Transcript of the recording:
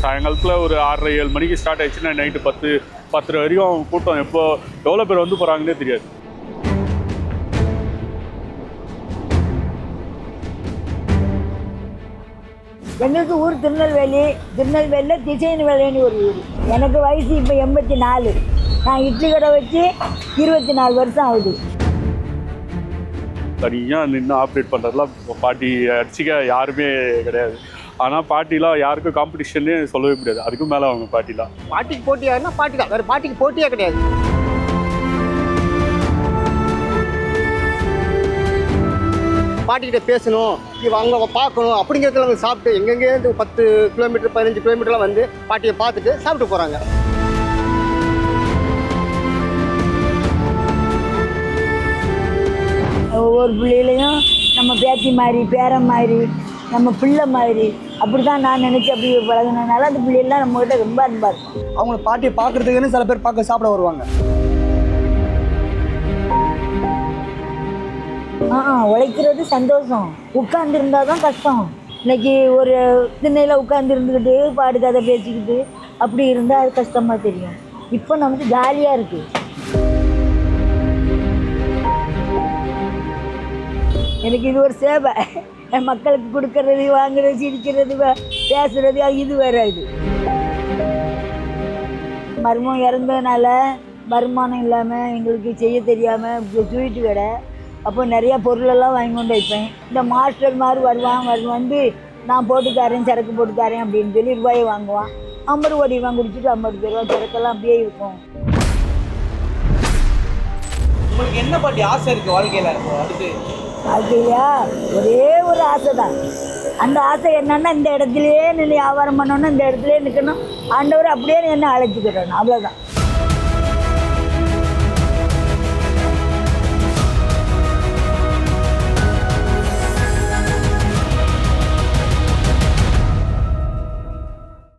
சாயங்காலத்தில் ஒரு ஆறரை ஏழு மணிக்கு ஸ்டார்ட் ஆயிடுச்சுன்னா நைட்டு பத்து பத்தரை வரைக்கும் கூட்டம். எப்போ எவ்வளோ பேர் வந்து போகிறாங்கன்னே தெரியாது. எங்களுக்கு ஊர் திருநெல்வேலி. திருநெல்வேலியில் திசைன் வேலைன்னு ஒரு ஊர். எனக்கு வயசு இப்போ எண்பத்தி நாலு. நான் இட்லி கடை வச்சு இருபத்தி நாலு வருஷம் ஆகுது. தனியாக நின்று ஆப்ரேட் பண்ணுறதுலாம் பாட்டி அடிச்சிக்க யாருமே கிடையாது. ஆனால் பாட்டிலாம் யாருக்கும் காம்படிஷன்னே சொல்லவே முடியாது. அதுக்கும் மேலே அவங்க பாட்டிலாம். பாட்டிக்கு போட்டியாருன்னா பாட்டி தான். வேறு பாட்டிக்கு போட்டியே கிடையாது. பாட்டிக்கிட்ட பேசணும். இவ அவங்க பார்க்கணும். அப்படிங்கிறதுல அவங்க சாப்பிட்டு எங்கெங்கேருந்து பத்து கிலோமீட்டர் பதினஞ்சு கிலோமீட்டர்லாம் வந்து பாட்டியை பார்த்துட்டு சாப்பிட்டு போகிறாங்க ஒவ்வொரு பிள்ளைகளையும் நம்ம பேத்தி மாதிரி பேரன் மாதிரி நம்ம பிள்ளை மாதிரி அப்படி தான் நான் நினச்சி அப்படி பழகினதுனால அந்த பிள்ளைகள்லாம் நம்மகிட்ட ரொம்ப அன்பாக இருக்கும். அவங்க பாட்டியை பார்க்கறதுக்குன்னு சில பேர் பார்க்க சாப்பிட வருவாங்க. ஆ உழைக்கிறது சந்தோஷம். உட்கார்ந்து இருந்தால் தான் கஷ்டம். இன்னைக்கு ஒரு திண்ணையில் உட்கார்ந்து இருந்துக்கிட்டு பாடு கதை பேசிக்கிட்டு அப்படி இருந்தால் அது கஷ்டமாக தெரியும். இப்போ நமக்கு ஜாலியாக இருக்குது எனக்கு இது ஒரு சேவை. என் மக்களுக்கு கொடுக்கறது வாங்குறது சிரிக்கிறது பேசுறது இது வேற இது. மர்மம் இறந்ததுனால வருமானம் இல்லாமல் எங்களுக்கு செய்ய தெரியாமல் ஸ்வீட்டு கடை. அப்போ நிறையா பொருளெல்லாம் வாங்கி கொண்டு வைப்பேன். இந்த மாஸ்டர் மாதிரி வருவான் வரு வந்து நான் போட்டு தரேன் சரக்கு போட்டு தரேன் அப்படின்னு சொல்லி ரூபாயை வாங்குவான். ஐம்பது ரூபா குடிச்சிட்டு ஐம்பது ரூபா சரக்கெல்லாம் அப்படியே இருக்கும். உங்களுக்கு என்ன பாட்டி ஆசை இருக்குது வாழ்க்கையில்? அடுத்து வாழ்க்கையா ஒரே ஒரு ஆசை தான் அந்த ஆசை என்னன்னா இந்த இடத்துலயே நின்று வியாபாரம் பண்ணணும் இந்த இடத்துலயே நிற்கணும் ஆண்டவர் அப்படியே என்ன அழைச்சிக்கிறணும் அவ்வளோதான்